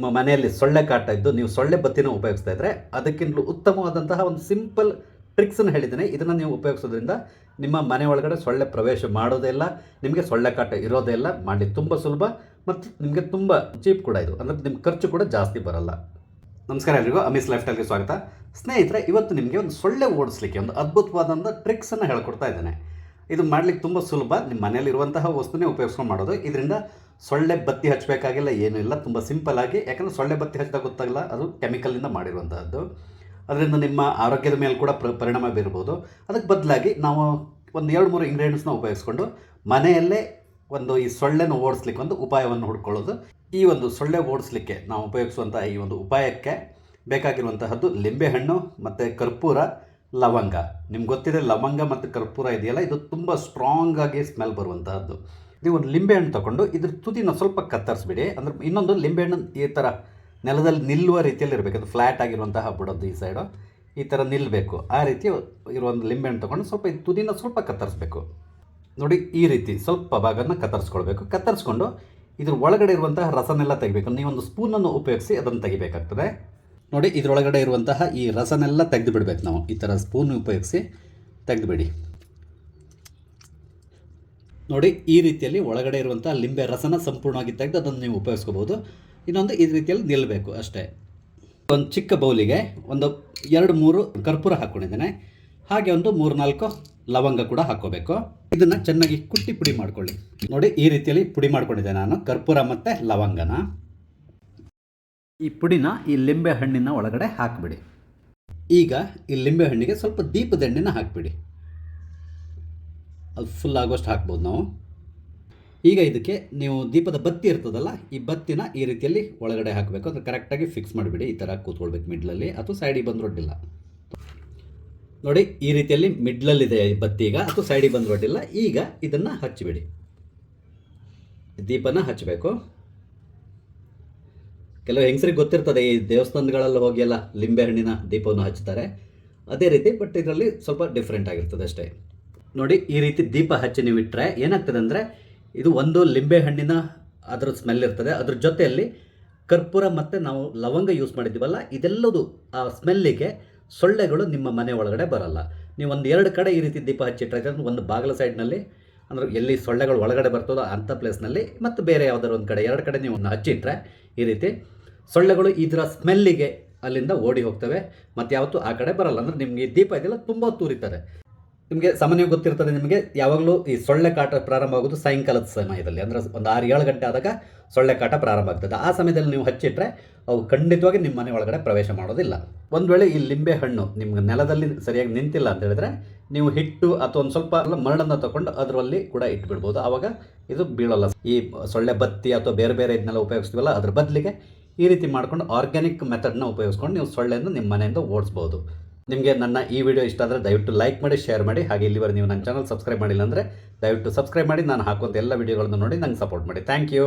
ನಿಮ್ಮ ಮನೆಯಲ್ಲಿ ಸೊಳ್ಳೆ ಕಾಟ ಇದ್ದು ನೀವು ಸೊಳ್ಳೆ ಬತ್ತಿನ ಉಪಯೋಗಿಸ್ತಾ ಇದ್ದರೆ ಅದಕ್ಕಿಂತಲೂ ಉತ್ತಮವಾದಂತಹ ಒಂದು ಸಿಂಪಲ್ ಟ್ರಿಕ್ಸನ್ನು ಹೇಳಿದ್ದೀನಿ. ಇದನ್ನು ನೀವು ಉಪಯೋಗಿಸೋದ್ರಿಂದ ನಿಮ್ಮ ಮನೆ ಒಳಗಡೆ ಸೊಳ್ಳೆ ಪ್ರವೇಶ ಮಾಡೋದೇ ಇಲ್ಲ, ನಿಮಗೆ ಸೊಳ್ಳೆ ಕಾಟ ಇರೋದೇ ಇಲ್ಲ. ಮಾಡಿ ತುಂಬ ಸುಲಭ ಮತ್ತು ನಿಮಗೆ ತುಂಬ ಚೀಪ್ ಕೂಡ ಇದು. ಅಂದರೆ ನಿಮ್ಮ ಖರ್ಚು ಕೂಡ ಜಾಸ್ತಿ ಬರಲ್ಲ. ನಮಸ್ಕಾರ ಎಲ್ರಿಗೂ. ಅಮಿಸ್ ಲೈಫ್ ಸ್ಟೈಲ್ಗೆ ಸ್ವಾಗತ. ಸ್ನೇಹಿತರೆ, ಇವತ್ತು ನಿಮಗೆ ಒಂದು ಸೊಳ್ಳೆ ಓಡಿಸ್ಲಿಕ್ಕೆ ಒಂದು ಅದ್ಭುತವಾದಂಥ ಟ್ರಿಕ್ಸನ್ನು ಹೇಳ್ಕೊಡ್ತಾ ಇದ್ದೇನೆ. ಇದು ಮಾಡ್ಲಿಕ್ಕೆ ತುಂಬ ಸುಲಭ. ನಿಮ್ಮ ಮನೆಯಲ್ಲಿರುವಂತಹ ವಸ್ತುನೇ ಉಪಯೋಗಿಸ್ಕೊಂಡು ಮಾಡೋದು. ಇದರಿಂದ ಸೊಳ್ಳೆ ಬತ್ತಿ ಹಚ್ಚಬೇಕಾಗಿಲ್ಲ, ಏನೂ ಇಲ್ಲ. ತುಂಬ ಸಿಂಪಲ್ ಆಗಿ, ಯಾಕಂದರೆ ಸೊಳ್ಳೆ ಬತ್ತಿ ಹಚ್ಚಿದಾಗ ಗೊತ್ತಾಗಲ್ಲ. ಅದು ಕೆಮಿಕಲಿಂದ ಮಾಡಿರುವಂತಹದ್ದು. ಅದರಿಂದ ನಿಮ್ಮ ಆರೋಗ್ಯದ ಮೇಲೆ ಕೂಡ ಪ್ರ, ಪರಿಣಾಮ ಬೀರ್ಬೋದು. ಅದಕ್ಕೆ ಬದಲಾಗಿ ನಾವು ಒಂದು ಎರಡು ಮೂರು ಇಂಗ್ರೀಡಿಯೆಂಟ್ಸ್ನ ಉಪಯೋಗಿಸ್ಕೊಂಡು ಮನೆಯಲ್ಲೇ ಒಂದು ಈ ಸೊಳ್ಳೆನ ಓಡಿಸ್ಲಿಕ್ಕೆ ಒಂದು ಉಪಾಯವನ್ನು ಹುಡ್ಕೊಳ್ಳೋದು. ಈ ಒಂದು ಸೊಳ್ಳೆ ಓಡಿಸ್ಲಿಕ್ಕೆ ನಾವು ಉಪಯೋಗಿಸುವಂಥ ಈ ಒಂದು ಉಪಾಯಕ್ಕೆ ಬೇಕಾಗಿರುವಂತಹದ್ದು ಲಿಂಬೆಹಣ್ಣು, ಮತ್ತು ಕರ್ಪೂರ ಲವಂಗ. ನಿಮ್ಗೆ ಗೊತ್ತಿದೆ ಲವಂಗ ಮತ್ತು ಕರ್ಪೂರ ಇದೆಯಲ್ಲ, ಇದು ತುಂಬ ಸ್ಟ್ರಾಂಗ್ ಆಗಿ ಸ್ಮೆಲ್ ಬರುವಂತಹದ್ದು. ನೀವು ಒಂದು ಲಿಂಬೆಹಣ್ಣು ತಗೊಂಡು ಇದ್ರ ತುದಿನ ಸ್ವಲ್ಪ ಕತ್ತರಿಸ್ಬಿಡಿ. ಅಂದ್ರೆ ಇನ್ನೊಂದು ಲಿಂಬೆಹಣ್ಣು ಈ ಥರ ನೆಲದಲ್ಲಿ ನಿಲ್ಲುವ ರೀತಿಯಲ್ಲಿ ಇರಬೇಕು. ಅದು ಫ್ಲ್ಯಾಟ್ ಆಗಿರುವಂತಹ ಬಿಡೋದು ಈ ಸೈಡು ಈ ಥರ ನಿಲ್ಲಬೇಕು ಆ ರೀತಿ ಇರುವ ಒಂದು ಲಿಂಬೆಹಣ್ಣು ತೊಗೊಂಡು ಸ್ವಲ್ಪ ಈ ತುದಿನ ಸ್ವಲ್ಪ ಕತ್ತರಿಸ್ಬೇಕು. ನೋಡಿ ಈ ರೀತಿ ಸ್ವಲ್ಪ ಭಾಗನ ಕತ್ತರಿಸ್ಕೊಳ್ಬೇಕು. ಕತ್ತರಿಸ್ಕೊಂಡು ಇದ್ರ ಒಳಗಡೆ ಇರುವಂತಹ ರಸನೆಲ್ಲ ತೆಗಿಬೇಕು. ನೀವೊಂದು ಸ್ಪೂನನ್ನು ಉಪಯೋಗಿಸಿ ಅದನ್ನು ತೆಗಿಬೇಕಾಗ್ತದೆ. ನೋಡಿ, ಇದರೊಳಗಡೆ ಇರುವಂತಹ ಈ ರಸನೆಲ್ಲ ತೆಗೆದು ಬಿಡಬೇಕು ನಾವು. ಈ ಥರ ಸ್ಪೂನ್ ಉಪಯೋಗಿಸಿ ತೆಗೆದುಬಿಡಿ. ನೋಡಿ, ಈ ರೀತಿಯಲ್ಲಿ ಒಳಗಡೆ ಇರುವಂಥ ಲಿಂಬೆ ರಸನ ಸಂಪೂರ್ಣವಾಗಿ ತೆಗೆದು ಅದನ್ನು ನೀವು ಉಪಯೋಗಿಸ್ಕೋಬೋದು ಇನ್ನೊಂದು ಈ ರೀತಿಯಲ್ಲಿ ನಿಲ್ಲಬೇಕು ಅಷ್ಟೇ. ಒಂದು ಚಿಕ್ಕ ಬೌಲಿಗೆ ಒಂದು ಎರಡು ಮೂರು ಕರ್ಪೂರ ಹಾಕ್ಕೊಂಡಿದ್ದೇನೆ ಹಾಗೆ ಒಂದು ಮೂರು ನಾಲ್ಕು ಲವಂಗ ಕೂಡ ಹಾಕ್ಕೋಬೇಕು. ಇದನ್ನು ಚೆನ್ನಾಗಿ ಕುಟ್ಟಿ ಪುಡಿ ಮಾಡ್ಕೊಳ್ಳಿ. ನೋಡಿ, ಈ ರೀತಿಯಲ್ಲಿ ಪುಡಿ ಮಾಡ್ಕೊಂಡಿದ್ದೆ ನಾನು. ಕರ್ಪೂರ ಮತ್ತು ಲವಂಗನ. ಈ ಪುಡಿನ ಈ ಲಿಂಬೆ ಹಣ್ಣಿನ ಒಳಗಡೆ ಹಾಕಿಬಿಡಿ. ಈಗ ಈ ಲಿಂಬೆ ಹಣ್ಣಿಗೆ ಸ್ವಲ್ಪ ದೀಪದ ಎಣ್ಣೆನ ಹಾಕಿಬಿಡಿ. ಅದು ಫುಲ್ ಆಗೋಷ್ಟು ಹಾಕ್ಬೋದು ನಾವು. ಈಗ ಇದಕ್ಕೆ ನೀವು ದೀಪದ ಬತ್ತಿ ಇರ್ತದಲ್ಲ, ಈ ಬತ್ತಿನ ಈ ರೀತಿಯಲ್ಲಿ ಒಳಗಡೆ ಹಾಕಬೇಕು. ಅದು ಕರೆಕ್ಟಾಗಿ ಫಿಕ್ಸ್ ಮಾಡಿಬಿಡಿ. ಈ ಥರ ಕೂತ್ಕೊಳ್ಬೇಕು ಮಿಡ್ಲಲ್ಲಿ ಅಥವಾ ಸೈಡಿಗೆ ಬಂದು ರೊಡ್ಡಿಲ್ಲ ನೋಡಿ, ಈ ರೀತಿಯಲ್ಲಿ ಮಿಡ್ಲಲ್ಲಿದೆ ಈ ಬತ್ತಿ ಈಗ. ಅಥವಾ ಸೈಡಿಗೆ ಬಂದು ರೊಡ್ಡಿಲ್ಲ ಈಗ ಇದನ್ನು ಹಚ್ಚಿಬಿಡಿ. ದೀಪನ ಹಚ್ಚಬೇಕು ಕೆಲವು ಹೆಂಗಸರಿಗೆ ಗೊತ್ತಿರ್ತದೆ, ಈ ದೇವಸ್ಥಾನಗಳಲ್ಲಿ ಹೋಗಿ ಎಲ್ಲ ಲಿಂಬೆ ಹಣ್ಣಿನ ದೀಪವನ್ನು ಹಚ್ತಾರೆ ಅದೇ ರೀತಿ ಬಟ್ ಇದರಲ್ಲಿ ಸ್ವಲ್ಪ ಡಿಫ್ರೆಂಟ್ ಆಗಿರ್ತದೆ ಅಷ್ಟೇ. ನೋಡಿ, ಈ ರೀತಿ ದೀಪ ಹಚ್ಚಿ ನೀವು ಇಟ್ಟರೆ ಏನಾಗ್ತದೆ ಅಂದರೆ, ಇದು ಒಂದು ಲಿಂಬೆ ಹಣ್ಣಿನ ಅದರ ಸ್ಮೆಲ್ ಇರ್ತದೆ. ಅದ್ರ ಜೊತೆಯಲ್ಲಿ ಕರ್ಪೂರ ಮತ್ತು ನಾವು ಲವಂಗ ಯೂಸ್ ಮಾಡಿದ್ದೀವಲ್ಲ, ಇದೆಲ್ಲದು ಆ ಸ್ಮೆಲ್ಲಿಗೆ ಸೊಳ್ಳೆಗಳು ನಿಮ್ಮ ಮನೆ ಒಳಗಡೆ ಬರಲ್ಲ. ನೀವು ಒಂದು ಎರಡು ಕಡೆ ಈ ರೀತಿ ದೀಪ ಹಚ್ಚಿಟ್ರೆ, ಒಂದು ಬಾಗಿಲ ಸೈಡ್ನಲ್ಲಿ ಅಂದರೆ ಎಲ್ಲಿ ಸೊಳ್ಳೆಗಳು ಒಳಗಡೆ ಬರ್ತದೋ ಅಂಥ ಪ್ಲೇಸ್ನಲ್ಲಿ ಮತ್ತು ಬೇರೆ ಯಾವುದಾದ್ರು ಒಂದು ಕಡೆ, ಎರಡು ಕಡೆ ನೀವು ಹಚ್ಚಿಟ್ರೆ ಈ ರೀತಿ ಸೊಳ್ಳೆಗಳು ಇದರ ಸ್ಮೆಲ್ಲಿಗೆ ಅಲ್ಲಿಂದ ಓಡಿ ಹೋಗ್ತವೆ. ಮತ್ತು ಯಾವತ್ತೂ ಆ ಕಡೆ ಬರಲ್ಲ. ಅಂದರೆ ನಿಮಗೆ ದೀಪ ಇದೆಲ್ಲ ತುಂಬ ತೂರಿತಾರೆ. ನಿಮಗೆ ಸಾಮಾನ್ಯವಾಗಿ ಗೊತ್ತಿರ್ತದೆ ನಿಮಗೆ ಯಾವಾಗಲೂ ಈ ಸೊಳ್ಳೆ ಕಾಟ ಪ್ರಾರಂಭ ಆಗೋದು ಸಾಯಂಕಾಲದ ಸಮಯದಲ್ಲಿ. ಅಂದರೆ ಒಂದು ಆರು, ಏಳು ಗಂಟೆ ಆದಾಗ ಸೊಳ್ಳೆ ಕಾಟ ಪ್ರಾರಂಭ ಆಗ್ತದೆ. ಆ ಸಮಯದಲ್ಲಿ ನೀವು ಹಚ್ಚಿಟ್ಟರೆ ಅವು ಖಂಡಿತವಾಗಿ ನಿಮ್ಮ ಮನೆ ಒಳಗಡೆ ಪ್ರವೇಶ ಮಾಡೋದಿಲ್ಲ. ಒಂದು ವೇಳೆ ಈ ಲಿಂಬೆ ಹಣ್ಣು ನಿಮ್ಗೆ ನೆಲದಲ್ಲಿ ಸರಿಯಾಗಿ ನಿಂತಿಲ್ಲ ಅಂತ ಹೇಳಿದ್ರೆ ನೀವು ಹಿಟ್ಟು ಅಥವಾ ಒಂದು ಸ್ವಲ್ಪ ಮರಳನ್ನು ತಗೊಂಡು ಅದರಲ್ಲಿ ಕೂಡ ಇಟ್ಬಿಡ್ಬೋದು. ಆವಾಗ ಇದು ಬೀಳಲ್ಲ. ಈ ಸೊಳ್ಳೆ ಬತ್ತಿ ಅಥವಾ ಬೇರೆ ಬೇರೆ ಇದನ್ನೆಲ್ಲ ಉಪಯೋಗಿಸ್ತೀವಲ್ಲ, ಅದ್ರ ಬದಲಿಗೆ ಈ ರೀತಿ ಮಾಡ್ಕೊಂಡು ಆರ್ಗ್ಯಾನಿಕ್ ಮೆಥಡ್ನ ಉಪಯೋಗಿಸ್ಕೊಂಡು ನೀವು ಸೊಳ್ಳೆಯನ್ನು ನಿಮ್ಮ ಮನೆಯಿಂದ ಓಡಿಸ್ಬೋದು. ನಿಮಗೆ ನನ್ನ ಈ ವಿಡಿಯೋ ಇಷ್ಟ ಆದರೆ ದಯವಿಟ್ಟು ಲೈಕ್ ಮಾಡಿ ಶೇರ್ ಮಾಡಿ. ಹಾಗೆ ಇಲ್ಲಿವರೆ ನೀವು ನನ್ನ ಚಾನಲ್ ಸಬ್ಸ್ಕ್ರೈಬ್ ಮಾಡಿಲ್ಲ ಅಂದರೆ ದಯವಿಟ್ಟು ಸಬ್ಸ್ಕ್ರೈಬ್ ಮಾಡಿ. ನಾನು ಹಾಕುವಂಥ ಎಲ್ಲ ವಿಡಿಯೋಗಳನ್ನು ನೋಡಿ ನಂಗೆ ಸಪೋರ್ಟ್ ಮಾಡಿ. Thank you